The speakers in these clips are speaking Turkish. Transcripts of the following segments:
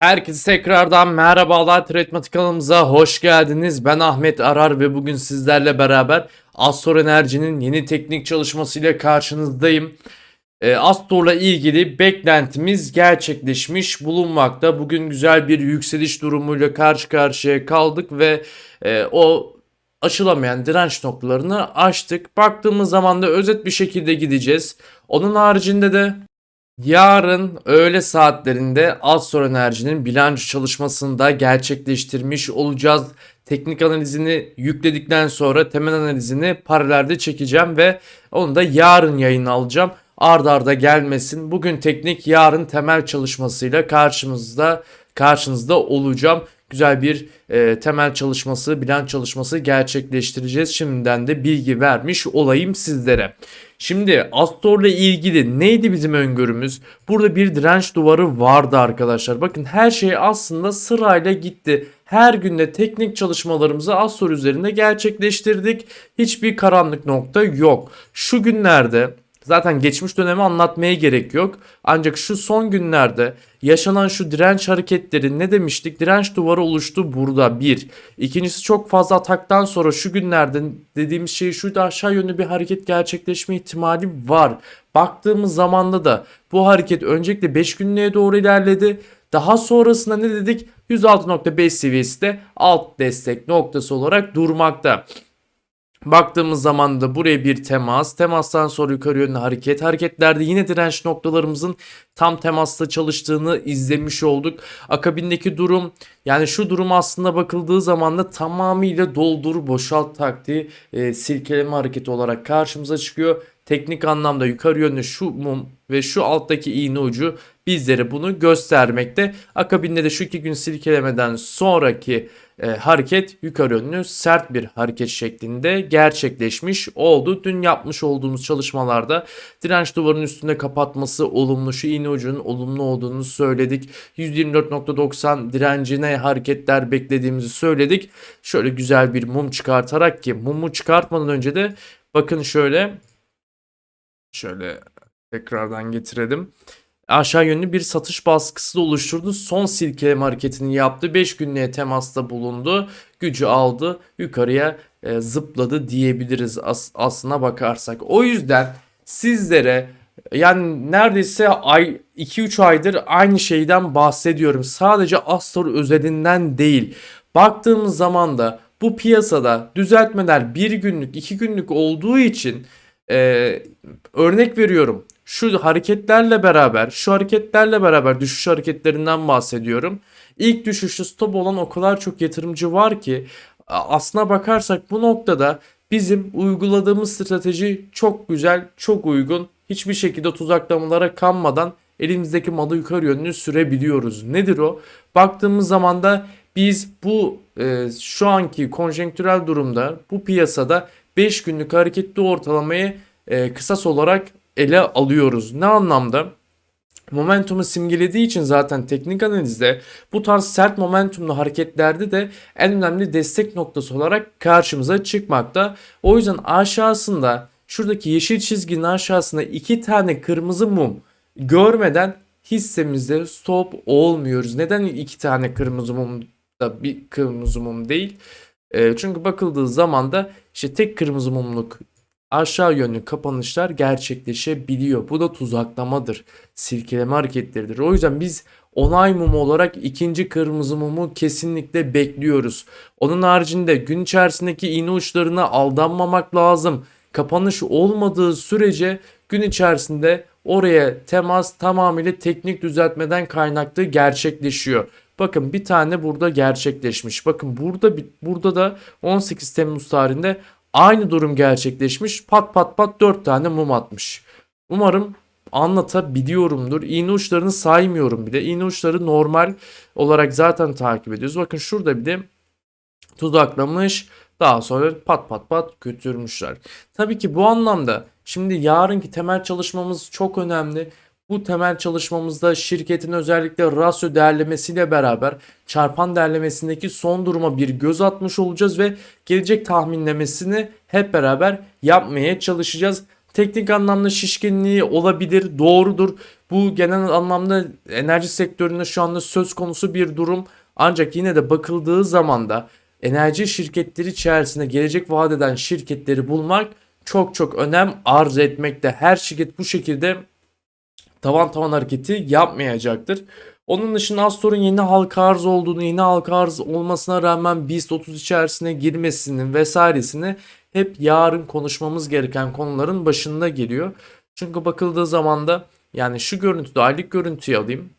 Herkese tekrardan merhabalar Tretmatik kanalımıza hoş geldiniz. Ben Ahmet Arar ve bugün sizlerle beraber Astor Enerji'nin yeni teknik çalışmasıyla karşınızdayım. Ee, Astor'la ilgili beklentimiz gerçekleşmiş bulunmakta. Bugün güzel bir yükseliş durumuyla karşı karşıya kaldık ve e, o aşılamayan direnç noktalarını aştık. Baktığımız zaman da özet bir şekilde gideceğiz. Onun haricinde de Yarın öğle saatlerinde Astor Enerji'nin bilanço çalışmasını da gerçekleştirmiş olacağız. Teknik analizini yükledikten sonra temel analizini paralelde çekeceğim ve onu da yarın yayına alacağım. Arda arda gelmesin. Bugün teknik, yarın temel çalışmasıyla karşımızda karşınızda olacağım. Güzel bir e, temel çalışması, bilanç çalışması gerçekleştireceğiz. Şimdiden de bilgi vermiş olayım sizlere. Şimdi Astor'la ilgili neydi bizim öngörümüz? Burada bir direnç duvarı vardı arkadaşlar. Bakın her şey aslında sırayla gitti. Her günde teknik çalışmalarımızı Astor üzerinde gerçekleştirdik. Hiçbir karanlık nokta yok. Şu günlerde Zaten geçmiş dönemi anlatmaya gerek yok. Ancak şu son günlerde yaşanan şu direnç hareketleri ne demiştik? Direnç duvarı oluştu burada bir. İkincisi çok fazla ataktan sonra şu günlerde dediğimiz şey şurada aşağı yönlü bir hareket gerçekleşme ihtimali var. Baktığımız zamanda da bu hareket öncelikle 5 günlüğe doğru ilerledi. Daha sonrasında ne dedik? 106.5 seviyesi de alt destek noktası olarak durmakta. Baktığımız zaman da buraya bir temas, temastan sonra yukarı yönlü hareket. Hareketlerde yine direnç noktalarımızın tam temasta çalıştığını izlemiş olduk. Akabindeki durum yani şu durum aslında bakıldığı zaman da tamamıyla doldur boşalt taktiği e, silkeleme hareketi olarak karşımıza çıkıyor. Teknik anlamda yukarı yönlü şu mum ve şu alttaki iğne ucu bizlere bunu göstermekte. Akabinde de şu iki gün silkelemeden sonraki e, hareket yukarı yönlü sert bir hareket şeklinde gerçekleşmiş oldu. Dün yapmış olduğumuz çalışmalarda direnç duvarının üstünde kapatması olumlu. Şu iğne ucunun olumlu olduğunu söyledik. 124.90 direncine hareketler beklediğimizi söyledik. Şöyle güzel bir mum çıkartarak ki mumu çıkartmadan önce de bakın şöyle şöyle tekrardan getirelim aşağı yönlü bir satış baskısı da oluşturdu. Son silkeleme hareketini yaptı. 5 günlüğe temasta bulundu. Gücü aldı. Yukarıya e, zıpladı diyebiliriz as- aslına bakarsak. O yüzden sizlere yani neredeyse ay 2-3 aydır aynı şeyden bahsediyorum. Sadece Astor özelinden değil. Baktığımız zaman da bu piyasada düzeltmeler bir günlük, iki günlük olduğu için e, örnek veriyorum şu hareketlerle beraber, şu hareketlerle beraber düşüş hareketlerinden bahsediyorum. İlk düşüşü stop olan o kadar çok yatırımcı var ki aslına bakarsak bu noktada bizim uyguladığımız strateji çok güzel, çok uygun. Hiçbir şekilde tuzaklamalara kanmadan elimizdeki malı yukarı yönlü sürebiliyoruz. Nedir o? Baktığımız zaman da biz bu e, şu anki konjonktürel durumda bu piyasada 5 günlük hareketli ortalamayı e, kısas olarak ele alıyoruz. Ne anlamda? Momentumu simgelediği için zaten teknik analizde bu tarz sert momentumlu hareketlerde de en önemli destek noktası olarak karşımıza çıkmakta. O yüzden aşağısında şuradaki yeşil çizginin aşağısında iki tane kırmızı mum görmeden hissemizde stop olmuyoruz. Neden iki tane kırmızı mum da bir kırmızı mum değil? E, çünkü bakıldığı zaman da işte tek kırmızı mumluk aşağı yönlü kapanışlar gerçekleşebiliyor. Bu da tuzaklamadır. Silkeleme hareketleridir. O yüzden biz onay mumu olarak ikinci kırmızı mumu kesinlikle bekliyoruz. Onun haricinde gün içerisindeki iğne uçlarına aldanmamak lazım. Kapanış olmadığı sürece gün içerisinde oraya temas tamamıyla teknik düzeltmeden kaynaklı gerçekleşiyor. Bakın bir tane burada gerçekleşmiş. Bakın burada burada da 18 Temmuz tarihinde Aynı durum gerçekleşmiş. Pat pat pat 4 tane mum atmış. Umarım anlatabiliyorumdur. İğne uçlarını saymıyorum bile. İğne uçları normal olarak zaten takip ediyoruz. Bakın şurada bir de tuzaklamış. Daha sonra pat pat pat götürmüşler. Tabii ki bu anlamda şimdi yarınki temel çalışmamız çok önemli. Bu temel çalışmamızda şirketin özellikle rasyo değerlemesiyle beraber çarpan değerlemesindeki son duruma bir göz atmış olacağız ve gelecek tahminlemesini hep beraber yapmaya çalışacağız. teknik anlamda şişkinliği olabilir, doğrudur. Bu genel anlamda enerji sektöründe şu anda söz konusu bir durum. Ancak yine de bakıldığı zaman da enerji şirketleri içerisinde gelecek vaat eden şirketleri bulmak çok çok önem arz etmekte. Her şirket bu şekilde tavan tavan hareketi yapmayacaktır. Onun dışında Astor'un yeni halka arz olduğunu, yeni halka arz olmasına rağmen BIST 30 içerisine girmesinin vesairesini hep yarın konuşmamız gereken konuların başında geliyor. Çünkü bakıldığı zaman da yani şu görüntüde aylık görüntüyü alayım.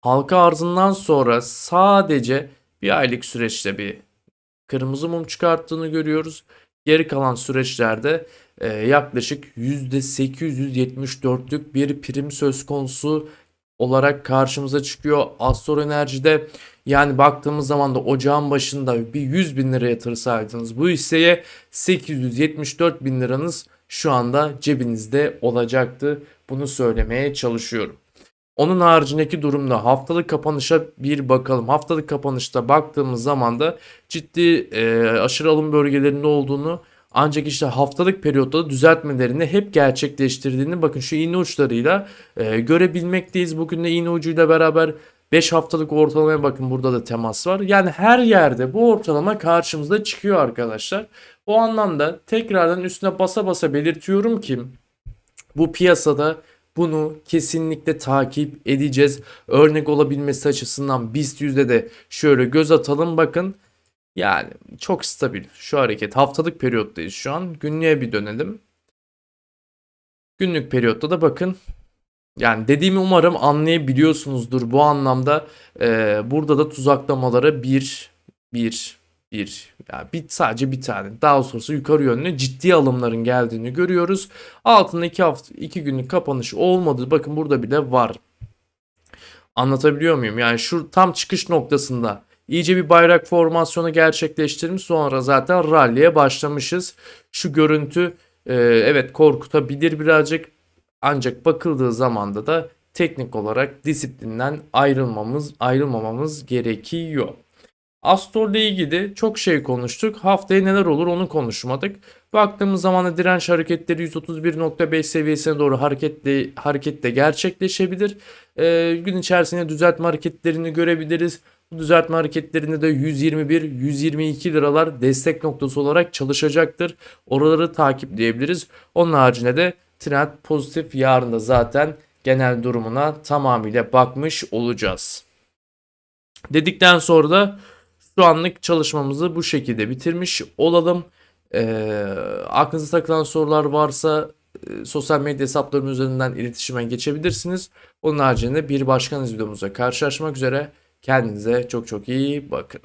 Halka arzından sonra sadece bir aylık süreçte bir kırmızı mum çıkarttığını görüyoruz. Geri kalan süreçlerde e, yaklaşık %874'lük bir prim söz konusu olarak karşımıza çıkıyor. Astor Enerji'de yani baktığımız zaman da ocağın başında bir 100 bin lira yatırsaydınız bu hisseye 874 bin liranız şu anda cebinizde olacaktı. Bunu söylemeye çalışıyorum. Onun haricindeki durumda haftalık kapanışa bir bakalım. Haftalık kapanışta baktığımız zaman da ciddi e, aşırı alım bölgelerinde olduğunu ancak işte haftalık periyotta da düzeltmelerini hep gerçekleştirdiğini bakın şu iğne uçlarıyla e, görebilmekteyiz. Bugün de iğne ucuyla beraber 5 haftalık ortalamaya bakın burada da temas var. Yani her yerde bu ortalama karşımıza çıkıyor arkadaşlar. O anlamda tekrardan üstüne basa basa belirtiyorum ki bu piyasada bunu kesinlikle takip edeceğiz. Örnek olabilmesi açısından BIST yüzde de şöyle göz atalım bakın. Yani çok stabil şu hareket. Haftalık periyottayız şu an. Günlüğe bir dönelim. Günlük periyotta da bakın. Yani dediğimi umarım anlayabiliyorsunuzdur bu anlamda. Ee, burada da tuzaklamalara bir, bir, bir, yani bir sadece bir tane. Daha sonrası yukarı yönlü ciddi alımların geldiğini görüyoruz. Altında iki hafta, iki günlük kapanış olmadı. Bakın burada bile var. Anlatabiliyor muyum? Yani şu tam çıkış noktasında iyice bir bayrak formasyonu gerçekleştirmiş sonra zaten ralliye başlamışız. Şu görüntü e, evet korkutabilir birazcık ancak bakıldığı zamanda da teknik olarak disiplinden ayrılmamız ayrılmamamız gerekiyor. Astor ile ilgili çok şey konuştuk. Haftaya neler olur onu konuşmadık. Baktığımız zaman da direnç hareketleri 131.5 seviyesine doğru hareketle, hareketle gerçekleşebilir. Ee, gün içerisinde düzeltme hareketlerini görebiliriz. Bu düzeltme hareketlerinde de 121-122 liralar destek noktası olarak çalışacaktır. Oraları takipleyebiliriz. Onun haricinde de trend pozitif yarın da zaten genel durumuna tamamıyla bakmış olacağız. Dedikten sonra da şu anlık çalışmamızı bu şekilde bitirmiş olalım. Ee, aklınıza takılan sorular varsa e, sosyal medya hesaplarım üzerinden iletişime geçebilirsiniz. Onun haricinde bir başkan videomuzda karşılaşmak üzere. Kendinize çok çok iyi bakın.